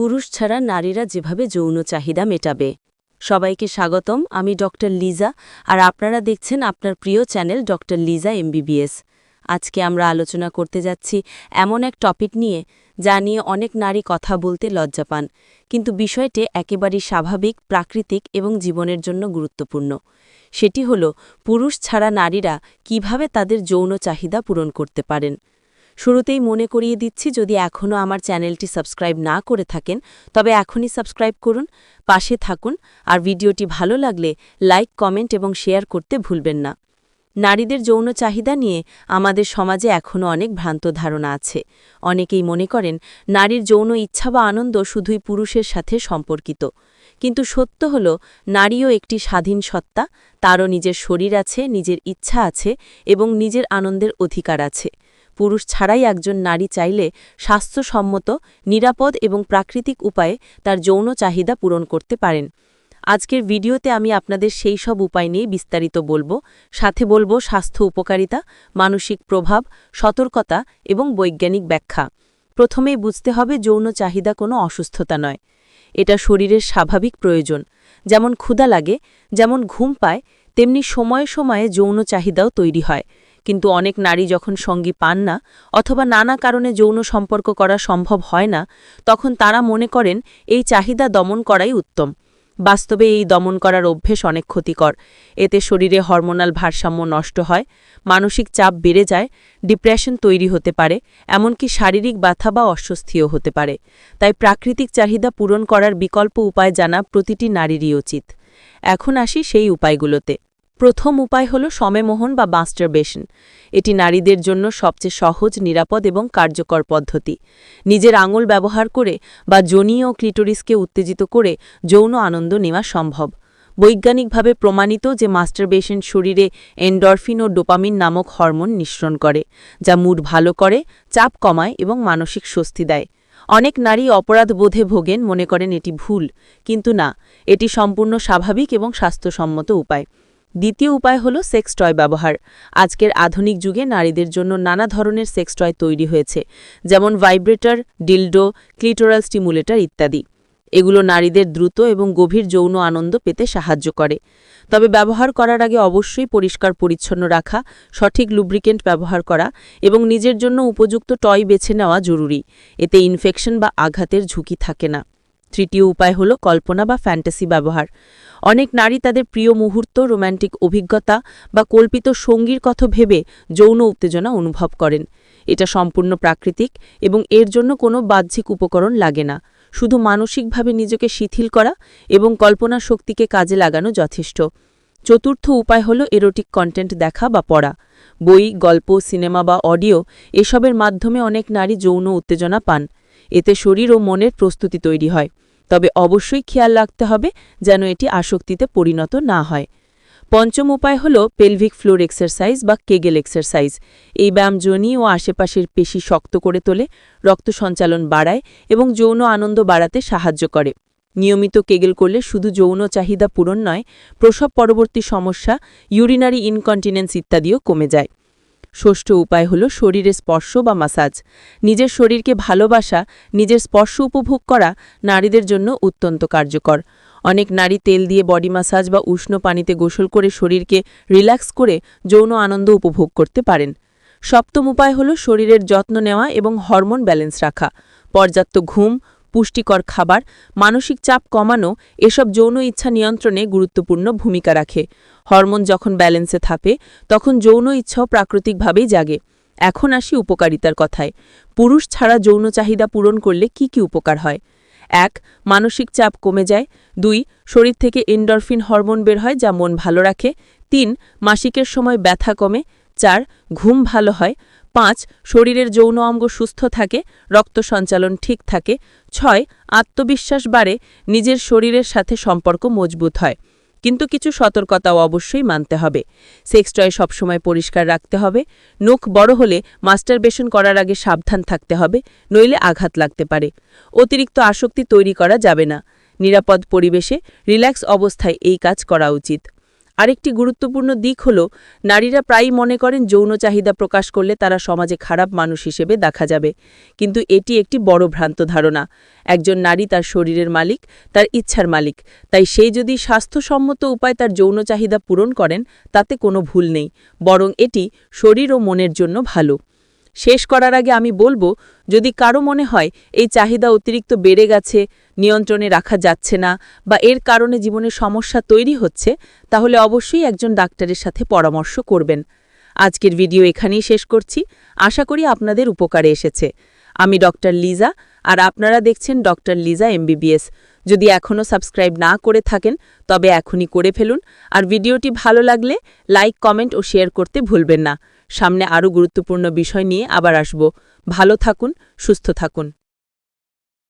পুরুষ ছাড়া নারীরা যেভাবে যৌন চাহিদা মেটাবে। সবাইকে স্বাগতম, আমি ডক্টর লিজা, আর আপনারা দেখছেন আপনার প্রিয় চ্যানেল ডক্টর লিজা এমবিবিএস। আজকে আমরা আলোচনা করতে যাচ্ছি এমন এক টপিক নিয়ে, যা নিয়ে অনেক নারী কথা বলতে লজ্জা পান, কিন্তু বিষয়টি একেবারেই স্বাভাবিক, প্রাকৃতিক এবং জীবনের জন্য গুরুত্বপূর্ণ। সেটি হল, পুরুষ ছাড়া নারীরা কীভাবে তাদের যৌন চাহিদা পূরণ করতে পারেন? শুরুতেই মনে করিয়ে দিচ্ছি, যদি এখনও আমার চ্যানেলটি সাবস্ক্রাইব না করে থাকেন, তবে এখনই সাবস্ক্রাইব করুন, পাশে থাকুন, আর ভিডিওটি ভালো লাগলে লাইক, কমেন্ট এবং শেয়ার করতে ভুলবেন না। নারীদের যৌন চাহিদা নিয়ে আমাদের সমাজে এখনও অনেক ভ্রান্ত ধারণা আছে। অনেকেই মনে করেন, নারীর যৌন ইচ্ছা বা আনন্দ শুধুই পুরুষের সাথে সম্পর্কিত। কিন্তু সত্য হল, নারীও একটি স্বাধীন সত্তা, তারও নিজের শরীর আছে, নিজের ইচ্ছা আছে এবং নিজের আনন্দের অধিকার আছে। পুরুষ ছাড়াই একজন নারী চাইলে স্বাস্থ্যসম্মত, নিরাপদ এবং প্রাকৃতিক উপায়ে তার যৌন চাহিদা পূরণ করতে পারেন। আজকের ভিডিওতে আমি আপনাদের সেই সব উপায় নিয়ে বিস্তারিত বলব। সাথে বলব স্বাস্থ্য উপকারিতা, মানসিক প্রভাব, সতর্কতা এবং বৈজ্ঞানিক ব্যাখ্যা। প্রথমেই বুঝতে হবে যৌন চাহিদা কোনো অসুস্থতা নয়। এটা শরীরের স্বাভাবিক প্রয়োজন। যেমন ক্ষুধা লাগে, যেমন ঘুম পায়, তেমনি সময়ে সময়ে যৌন চাহিদাও তৈরি হয়। কিন্তু অনেক নারী যখন সঙ্গী পান না অথবা নানা কারণে যৌন সম্পর্ক করা সম্ভব হয় না, তখন তারা মনে করেন এই চাহিদা দমন করাই উত্তম। বাস্তবে এই দমন করার অভ্যেস অনেক ক্ষতিকর। এতে শরীরে হরমোনাল ভারসাম্য নষ্ট হয়, মানসিক চাপ বেড়ে যায়, ডিপ্রেশন তৈরি হতে পারে, এমনকি শারীরিক ব্যথা বা অস্বস্তিও হতে পারে। তাই প্রাকৃতিক চাহিদা পূরণ করার বিকল্প উপায় জানা প্রতিটি নারীরই উচিত। এখন আসি সেই উপায়গুলোতে। প্রথম উপায় হল সমেমোহন বা মাস্টারবেশন। এটি নারীদের জন্য সবচেয়ে সহজ, নিরাপদ এবং কার্যকর পদ্ধতি। নিজের আঙুল ব্যবহার করে বা জনি ও ক্লিটোরিসকে উত্তেজিত করে যৌন আনন্দ নেওয়া সম্ভব। বৈজ্ঞানিকভাবে প্রমাণিত যে মাস্টারবেশন শরীরে এন্ডরফিন ও ডোপামিন নামক হরমোন নিঃসরণ করে, যা মুড ভালো করে, চাপ কমায় এবং মানসিক স্বস্তি দেয়। অনেক নারী অপরাধ বোধে ভোগেন, মনে করেন এটি ভুল, কিন্তু না, এটি সম্পূর্ণ স্বাভাবিক এবং স্বাস্থ্যসম্মত উপায়। দ্বিতীয় উপায় হল সেক্স টয় ব্যবহার। আজকের আধুনিক যুগে নারীদের জন্য নানা ধরনের সেক্স টয় তৈরি হয়েছে, যেমন ভাইব্রেটর, ডিলডো, ক্লিটোরাল স্টিমুলেটর ইত্যাদি। এগুলো নারীদের দ্রুত এবং গভীর যৌন আনন্দ পেতে সাহায্য করে। তবে ব্যবহার করার আগে অবশ্যই পরিষ্কার পরিচ্ছন্ন রাখা, সঠিক লুব্রিকেন্ট ব্যবহার করা এবং নিজের জন্য উপযুক্ত টয় বেছে নেওয়া জরুরি। এতে ইনফেকশন বা আঘাতের ঝুঁকি থাকে না। তৃতীয় উপায় হল কল্পনা বা ফ্যান্টাসি ব্যবহার। অনেক নারী তাদের প্রিয় মুহূর্ত রোম্যান্টিক অভিজ্ঞতা বা কল্পিত সঙ্গীর কথা ভেবে যৌন উত্তেজনা অনুভব করেন। এটা সম্পূর্ণ প্রাকৃতিক এবং এর জন্য কোনো বাহ্যিক উপকরণ লাগে না। শুধু মানসিকভাবে নিজেকে শিথিল করা এবং কল্পনা শক্তিকে কাজে লাগানো যথেষ্ট। চতুর্থ উপায় হল এরোটিক কন্টেন্ট দেখা বা পড়া। বই, গল্প, সিনেমা বা অডিও এসবের মাধ্যমে অনেক নারী যৌন উত্তেজনা পান। এতে শরীর ও মনের প্রস্তুতি তৈরি হয়। তবে অবশ্যই খেয়াল রাখতে হবে যেন এটি আসক্তিতে পরিণত না হয়। পঞ্চম উপায় হল পেলভিক ফ্লোর এক্সারসাইজ বা কেগেল এক্সারসাইজ এই ব্যায়াম জনি ও আশেপাশের পেশি শক্ত করে তোলে, রক্ত সঞ্চালন বাড়ায় এবং যৌন আনন্দ বাড়াতে সাহায্য করে। নিয়মিত কেগেল করলে শুধু যৌন চাহিদা পূরণ নয়, প্রসব পরবর্তী সমস্যা ইউরিনারি ইনকন্টিনেন্স ইত্যাদিও কমে যায়। ষষ্ঠ উপায় হল শরীরে স্পর্শ বা মাসাজ। নিজের শরীরকে ভালোবাসা, নিজের স্পর্শ উপভোগ করা নারীদের জন্য অত্যন্ত কার্যকর। অনেক নারী তেল দিয়ে বডি মাসাজ বা উষ্ণ পানিতে গোসল করে শরীরকে রিল্যাক্স করে যৌন আনন্দ উপভোগ করতে পারেন। সপ্তম উপায় হল শরীরের যত্ন নেওয়া এবং হরমোন ব্যালেন্স রাখা। পর্যাপ্ত ঘুম পুষ্টিকর খাবার, মানসিক চাপ কমানো, এসব যৌন ইচ্ছা নিয়ন্ত্রণে গুরুত্বপূর্ণ ভূমিকা রাখে। হরমোন যখন ব্যালেন্সে থাকে, তখন যৌন ইচ্ছাও প্রাকৃতিকভাবেই জাগে। এখন আসি উপকারিতার কথায়। পুরুষ ছাড়া যৌন চাহিদা পূরণ করলে কি কি উপকার হয়? এক, মানসিক চাপ কমে যায়। দুই, শরীর থেকে এন্ডরফিন হরমোন বের হয় যা মন ভালো রাখে। তিন, মাসিকের সময় ব্যথা কমে। চার, ঘুম ভালো হয়। পাঁচ, শরীরের যৌন অঙ্গ সুস্থ থাকে, রক্ত সঞ্চালন ঠিক থাকে, ছয়, আত্মবিশ্বাস বাড়ে, নিজের শরীরের সাথে সম্পর্ক মজবুত হয়। কিন্তু কিছু সতর্কতাও অবশ্যই মানতে হবে। সেক্স টয় সবসময় পরিষ্কার রাখতে হবে। নখ বড় হলে মাস্টারবেশন করার আগে সাবধান থাকতে হবে, নইলে আঘাত লাগতে পারে। অতিরিক্ত আসক্তি তৈরি করা যাবে না। নিরাপদ পরিবেশে রিল্যাক্স অবস্থায় এই কাজ করা উচিত। আরেকটি গুরুত্বপূর্ণ দিক হল, নারীরা প্রায়ই মনে করেন যৌন চাহিদা প্রকাশ করলে তারা সমাজে খারাপ মানুষ হিসেবে দেখা যাবে। কিন্তু এটি একটি বড় ভ্রান্ত ধারণা। একজন নারী তার শরীরের মালিক, তার ইচ্ছার মালিক। তাই সেই যদি স্বাস্থ্যসম্মত উপায় তার যৌন চাহিদা পূরণ করেন, তাতে কোনো ভুল নেই। বরং এটি শরীর ও মনের জন্য ভালো। শেষ করার আগে আমি বলব, যদি কারও মনে হয় এই চাহিদা অতিরিক্ত বেড়ে গেছে, নিয়ন্ত্রণে রাখা যাচ্ছে না বা এর কারণে জীবনে সমস্যা তৈরি হচ্ছে, তাহলে অবশ্যই একজন ডাক্তারের সাথে পরামর্শ করবেন। আজকের ভিডিও এখানেই শেষ করছি। আশা করি আপনাদের উপকারে এসেছে। আমি ডক্টর লিজা আর আপনারা দেখছেন ডক্টর লিজা এমবিবিএস। যদি এখনও সাবস্ক্রাইব না করে থাকেন, তবে এখনই করে ফেলুন। আর ভিডিওটি ভালো লাগলে লাইক, কমেন্ট ও শেয়ার করতে ভুলবেন না। সামনে আরও গুরুত্বপূর্ণ বিষয় নিয়ে আবার আসব। ভালো থাকুন সুস্থ থাকুন।